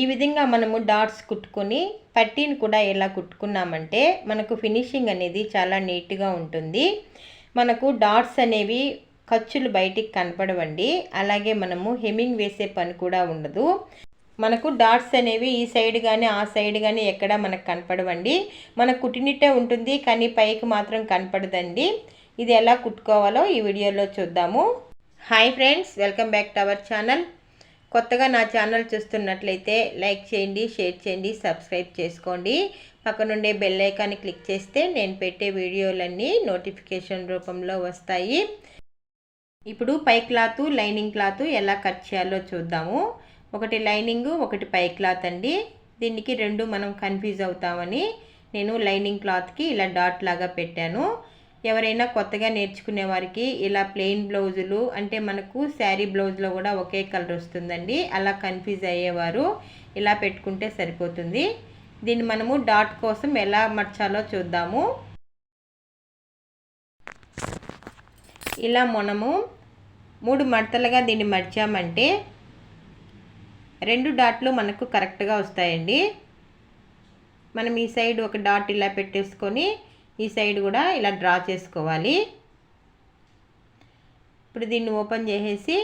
ఈ విధంగా మనము డాట్స్ కుట్టుకొని పట్టీని కూడా ఎలా కుట్టుకున్నామంటే మనకు ఫినిషింగ్ అనేది చాలా నీట్గా ఉంటుంది. మనకు డాట్స్ అనేవి ఖర్చులు బయటికి కనపడవండి. అలాగే మనము హెమ్మింగ్ వేసే పని కూడా ఉండదు. మనకు డాట్స్ అనేవి ఈ సైడ్ కానీ ఆ సైడ్ కానీ ఎక్కడ మనకు కనపడవండి. మనకు కుట్టినట్టే ఉంటుంది కానీ పైకి మాత్రం కనపడదండి. ఇది ఎలా కుట్టుకోవాలో ఈ వీడియోలో చూద్దాము. Hi friends welcome back to our channel. కొత్తగా నా ఛానల్ చూస్తున్నట్లయితే లైక్ చేయండి షేర్ చేయండి సబ్స్క్రైబ్ చేసుకోండి. పక్కనుండే బెల్ ఐకాన్ని క్లిక్ చేస్తే నేను పెట్టే వీడియోలన్నీ నోటిఫికేషన్ రూపంలో వస్తాయి. ఇప్పుడు పై క్లాత్ లైనింగ్ క్లాత్ ఎలా కట్ చేయాలో చూద్దాము. ఒకటి లైనింగ్ ఒకటి పై క్లాత్ అండి. దీనికి రెండు మనం కన్ఫ్యూజ్ అవుతామని నేను లైనింగ్ క్లాత్కి ఇలా డాట్ లాగా పెట్టాను. ఎవరైనా కొత్తగా నేర్చుకునే వారికి ఇలా ప్లెయిన్ బ్లౌజులు అంటే మనకు శారీ బ్లౌజ్లో కూడా ఒకే కలర్ వస్తుందండి. అలా కన్ఫ్యూజ్ అయ్యేవారు ఇలా పెట్టుకుంటే సరిపోతుంది. దీన్ని మనము డాట్ కోసం ఎలా మర్చాలో చూద్దాము. ఇలా మనము మూడు మడతలుగా దీన్ని మర్చామంటే రెండు డాట్లు మనకు కరెక్ట్గా వస్తాయండి. మనం ఈ సైడ్ ఒక డాట్ ఇలా పెట్టేసుకొని ఈ సైడ్ కూడా ఇలా డ్రా చేసుకోవాలి. ఇప్పుడు దీన్ని ఓపెన్ చేసేసి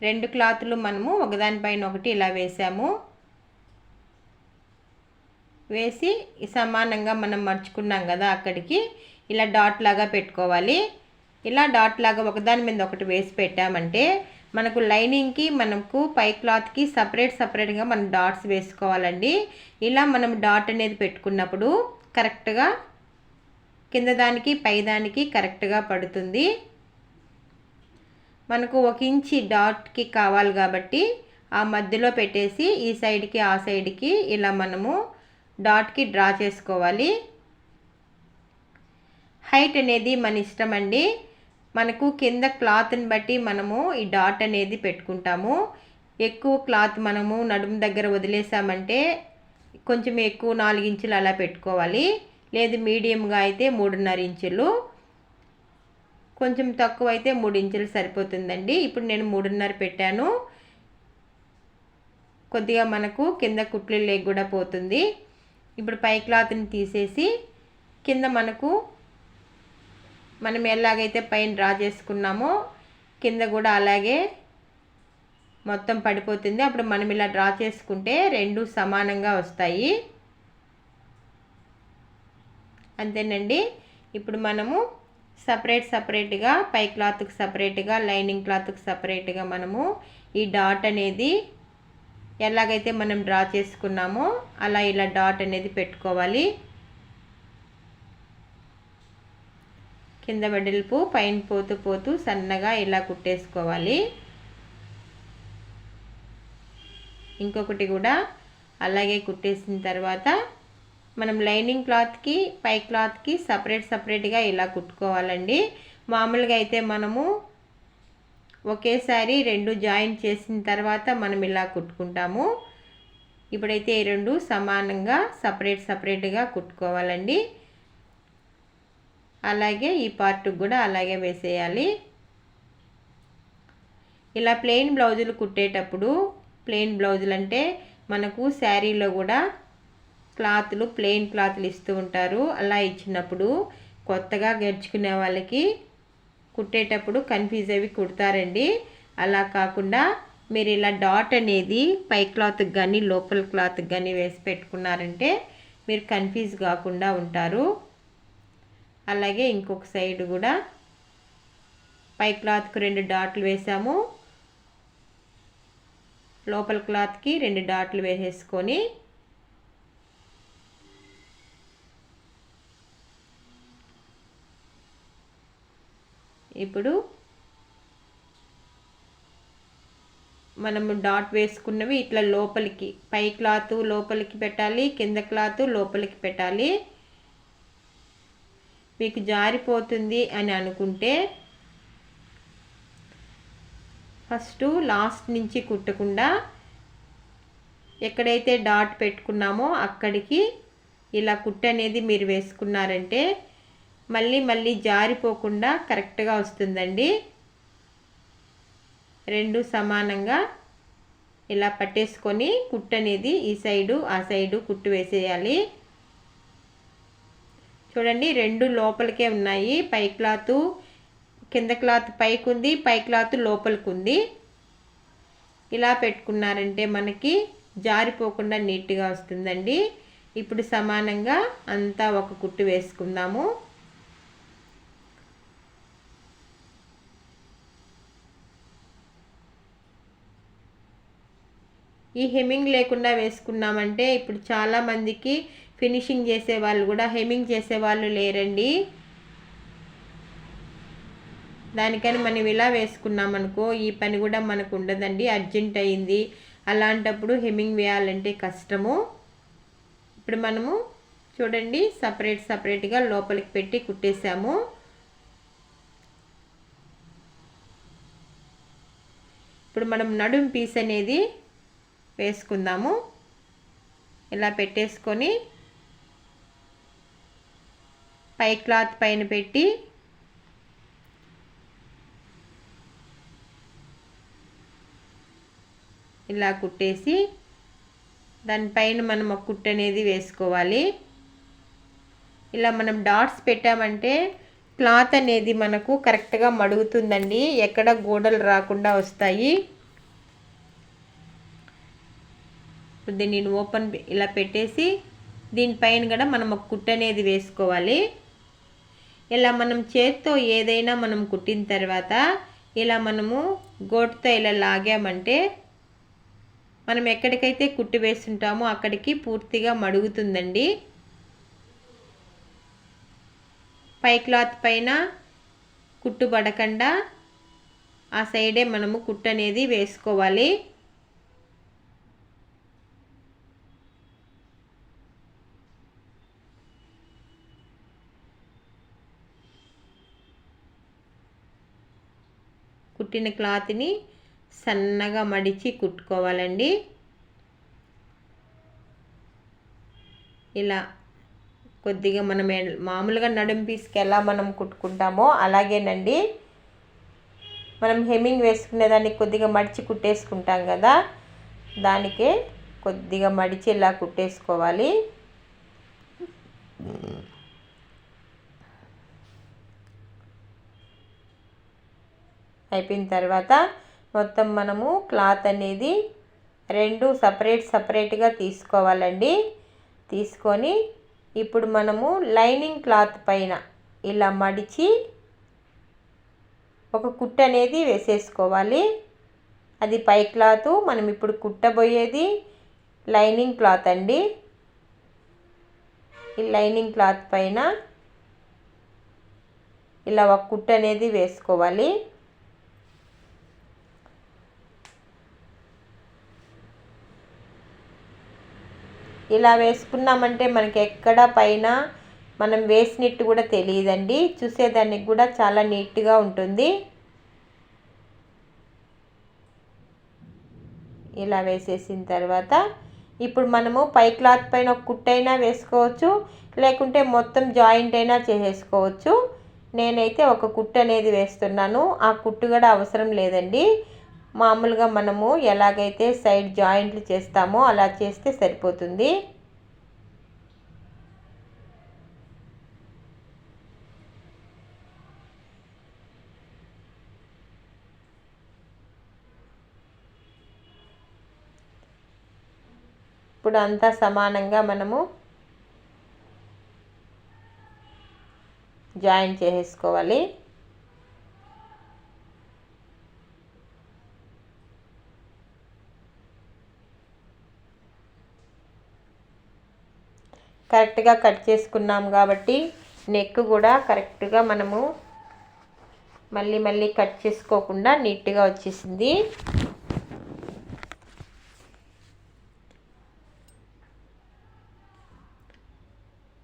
రెండు క్లాతులు మనము ఒకదానిపైన ఒకటి ఇలా వేసాము. వేసి సమానంగా మనం మర్చుకున్నాం కదా అక్కడికి ఇలా డాట్ లాగా పెట్టుకోవాలి. ఇలా డాట్ లాగా ఒకదాని మీద ఒకటి వేసి పెట్టామంటే మనకు లైనింగ్కి మనకు పై క్లాత్కి సపరేట్ సపరేట్గా మనం డాట్స్ వేసుకోవాలండి. ఇలా మనం డాట్ అనేది పెట్టుకున్నప్పుడు కరెక్ట్గా కింద దానికి పై దానికి కరెక్ట్గా పడుతుంది. మనకు ఒక ఇంచి డాట్కి కావాలి కాబట్టి ఆ మధ్యలో పెట్టేసి ఈ సైడ్కి ఆ సైడ్కి ఇలా మనము డాట్కి డ్రా చేసుకోవాలి. హైట్ అనేది మన ఇష్టం అండి. మనకు కింద క్లాత్ని బట్టి మనము ఈ డాట్ అనేది పెట్టుకుంటాము. ఎక్కువ క్లాత్ మనము నడుము దగ్గర వదిలేసామంటే కొంచెం ఎక్కువ నాలుగు ఇంచులు అలా పెట్టుకోవాలి. లేదు మీడియంగా అయితే మూడున్నర ఇంచులు. కొంచెం తక్కువ అయితే మూడు ఇంచులు సరిపోతుందండి. ఇప్పుడు నేను మూడున్నర పెట్టాను. కొద్దిగా మనకు కింద కుట్లు లేక కూడా పోతుంది. ఇప్పుడు పై క్లాత్ని తీసేసి కింద మనకు మనం ఎలాగైతే పైన డ్రా చేసుకున్నామో కింద కూడా అలాగే మొత్తం పడిపోతుంది. అప్పుడు మనం ఇలా డ్రా చేసుకుంటే రెండు సమానంగా వస్తాయి. అంతేనండి. ఇప్పుడు మనము సపరేట్ సపరేట్గా పై క్లాత్కి సపరేట్గా లైనింగ్ క్లాత్కి సపరేట్గా మనము ఈ డాట్ అనేది ఎలాగైతే మనం డ్రా చేసుకున్నామో అలా ఇలా డాట్ అనేది పెట్టుకోవాలి. కింద వెడల్పు పైన పోతూ పోతూ సన్నగా ఇలా కుట్టేసుకోవాలి. ఇంకొకటి కూడా అలాగే కుట్టేసిన తర్వాత మనం లైనింగ్ క్లాత్కి పై క్లాత్కి సపరేట్ సపరేట్గా ఇలా కుట్టుకోవాలండి. మామూలుగా అయితే మనము ఒకేసారి రెండు జాయిన్ చేసిన తర్వాత మనం ఇలా కుట్టుకుంటాము. ఇప్పుడైతే ఈ రెండు సమానంగా సపరేట్ సపరేట్గా కుట్టుకోవాలండి. అలాగే ఈ పార్ట్ కూడా అలాగే వేసేయాలి. ఇలా ప్లెయిన్ బ్లౌజులు కుట్టేటప్పుడు ప్లెయిన్ బ్లౌజులు అంటే మనకు శారీలో కూడా క్లాత్లు ప్లెయిన్ క్లాత్లు ఇస్తూ ఉంటారు. అలా ఇచ్చినప్పుడు కొత్తగా గెలుచుకునే వాళ్ళకి కుట్టేటప్పుడు కన్ఫ్యూజ్ అవి కుడతారండి. అలా కాకుండా మీరు ఇలా డాట్ అనేది పై క్లాత్కి కానీ లోపల క్లాత్కి కానీ వేసి పెట్టుకున్నారంటే మీరు కన్ఫ్యూజ్ కాకుండా ఉంటారు. అలాగే ఇంకొక సైడ్ కూడా పై క్లాత్కి రెండు డాట్లు వేసాము. లోపల క్లాత్కి రెండు డాట్లు వేసేసుకొని ఇప్పుడు మనము డాట్ వేసుకున్నవి ఇట్లా లోపలికి పై క్లాత్ లోపలికి పెట్టాలి కింద క్లాత్ లోపలికి పెట్టాలి. మీకు జారిపోతుంది అని అనుకుంటే ఫస్ట్ లాస్ట్ నుంచి కుట్టకుండా ఎక్కడైతే డాట్ పెట్టుకున్నామో అక్కడికి ఇలా కుట్టు అనేది మీరు వేసుకున్నారంటే మళ్ళీ మళ్ళీ జారిపోకుండా కరెక్ట్గా వస్తుందండి. రెండు సమానంగా ఇలా పట్టేసుకొని కుట్టు అనేది ఈ సైడు ఆ సైడు కుట్టు వేసేయాలి. చూడండి రెండు లోపలికే ఉన్నాయి. పై క్లాత్ కింద క్లాత్ పైకి ఉంది పై క్లాత్ లోపలికి ఉంది ఇలా పెట్టుకున్నారంటే మనకి జారిపోకుండా నీట్గా వస్తుందండి. ఇప్పుడు సమానంగా అంతా ఒక కుట్టు వేసుకుందాము. ఈ హెమ్మింగ్ లేకుండా వేసుకున్నామంటే ఇప్పుడు చాలామందికి ఫినిషింగ్ చేసే వాళ్ళు కూడా హెమ్మింగ్ చేసే వాళ్ళు లేరండి. దానికని మనం ఇలా వేసుకున్నామనుకో ఈ పని కూడా మనకు ఉండదండి అర్జెంట్ అయింది. అలాంటప్పుడు హెమ్మింగ్ వేయాలంటే కష్టము. ఇప్పుడు మనము చూడండి సపరేట్ సపరేట్గా లోపలికి పెట్టి కుట్టేసాము ఇప్పుడు మనం నడుం పీస్ అనేది వేసుకుందాము. ఇలా పెట్టేసుకొని పై క్లాత్ పైన పెట్టి ఇలా కుట్టేసి దానిపైన మనం ఒక కుట్టు అనేది వేసుకోవాలి. ఇలా మనం డాట్స్ పెట్టామంటే క్లాత్ అనేది మనకు కరెక్ట్గా మడుగుతుందండి. ఎక్కడ గోడలు రాకుండా వస్తాయి. దీన్ని నేను ఓపెన్ ఇలా పెట్టేసి దీనిపైన కూడా మనం ఒక కుట్టు అనేది వేసుకోవాలి. ఇలా మనం చేత్తో ఏదైనా మనం కుట్టిన తర్వాత ఇలా మనము గోటుతో ఇలా లాగామంటే మనం ఎక్కడికైతే కుట్టు వేస్తుంటామో అక్కడికి పూర్తిగా మడుగుతుందండి. పై క్లాత్ పైన కుట్టు పడకుండా ఆ సైడే మనము కుట్టు అనేది వేసుకోవాలి. కుట్టిన క్లాత్ని సన్నగా మడిచి కుట్టుకోవాలండి. ఇలా కొద్దిగా మనం మామూలుగా నడుం పీస్కి ఎలా మనం కుట్టుకుంటామో అలాగేనండి. మనం హెమ్మింగ్ వేసుకునే దానికి కొద్దిగా మడిచి కుట్టేసుకుంటాం కదా దానికే కొద్దిగా మడిచి ఇలా కుట్టేసుకోవాలి. అయిపోయిన తర్వాత మొత్తం మనము క్లాత్ అనేది రెండు సపరేట్ సపరేట్గా తీసుకోవాలండి. తీసుకొని ఇప్పుడు మనము లైనింగ్ క్లాత్ పైన ఇలా మడిచి ఒక కుట్ట అనేది వేసేసుకోవాలి. అది పై క్లాత్ మనం ఇప్పుడు కుట్టబోయేది లైనింగ్ క్లాత్ అండి. ఈ లైనింగ్ క్లాత్ పైన ఇలా ఒక కుట్ట అనేది వేసుకోవాలి. ఇలా వేసుకున్నామంటే మనకి ఎక్కడ పైన మనం వేసినట్టు కూడా తెలియదండి. చూసేదానికి కూడా చాలా నీట్గా ఉంటుంది. ఇలా వేసేసిన తర్వాత ఇప్పుడు మనము పై క్లాత్ పైన ఒక కుట్టైనా వేసుకోవచ్చు లేకుంటే మొత్తం జాయింట్ అయినా చేసేసుకోవచ్చు. నేనైతే ఒక కుట్టు అనేది వేస్తున్నాను. ఆ కుట్టు కూడా అవసరం లేదండి. మామూలుగా మనము ఎలాగైతే సైడ్ జాయింట్లు చేస్తామో అలా చేస్తే సరిపోతుంది. ఇప్పుడు అంతా సమానంగా మనము జాయిన్ చేసేసుకోవాలి. కరెక్ట్గా కట్ చేసుకున్నాం కాబట్టి నెక్ కూడా కరెక్ట్గా మనము మళ్ళీ మళ్ళీ కట్ చేసుకోకుండా నీట్గా వచ్చేసింది.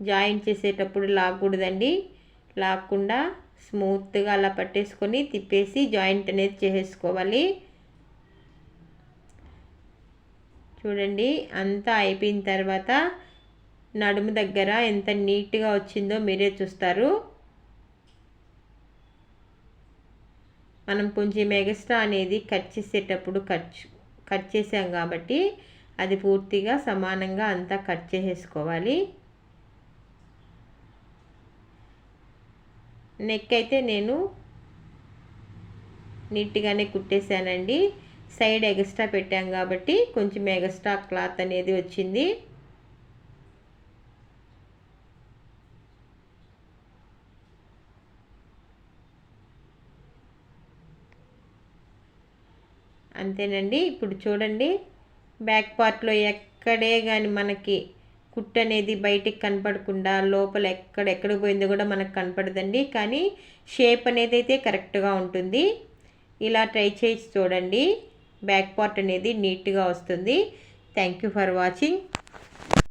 జాయింట్ చేసేటప్పుడు లాగకూడదండి లాగకుండా స్మూత్గా అలా పట్టేసుకొని తిప్పేసి జాయింట్ అనేది చేసేసుకోవాలి. చూడండి అంతా అయిపోయిన తర్వాత నడుము దగ్గర ఎంత నీట్గా వచ్చిందో మీరే చూస్తారు. మనం కొంచెం ఎగస్ట్రా అనేది కట్ చేసేటప్పుడు కట్ కట్ చేసాం కాబట్టి అది పూర్తిగా సమానంగా అంతా కట్ చేసేసుకోవాలి. నెక్ అయితే నేను నీట్గానే కుట్టేశానండి. సైడ్ ఎగస్ట్రా పెట్టాం కాబట్టి కొంచెం ఎగస్ట్రా క్లాత్ అనేది వచ్చింది. అంతేనండి. ఇప్పుడు చూడండి బ్యాక్ పార్ట్లో ఎక్కడే కానీ మనకి కుట్టు అనేది బయటికి కనపడకుండా లోపల ఎక్కడ ఎక్కడ పోయిందో కూడా మనకు కనపడదండి. కానీ షేప్ అనేది అయితే కరెక్ట్గా ఉంటుంది. ఇలా ట్రై చేసి చూడండి. బ్యాక్ పార్ట్ అనేది నీట్గా వస్తుంది. Thank you for watching.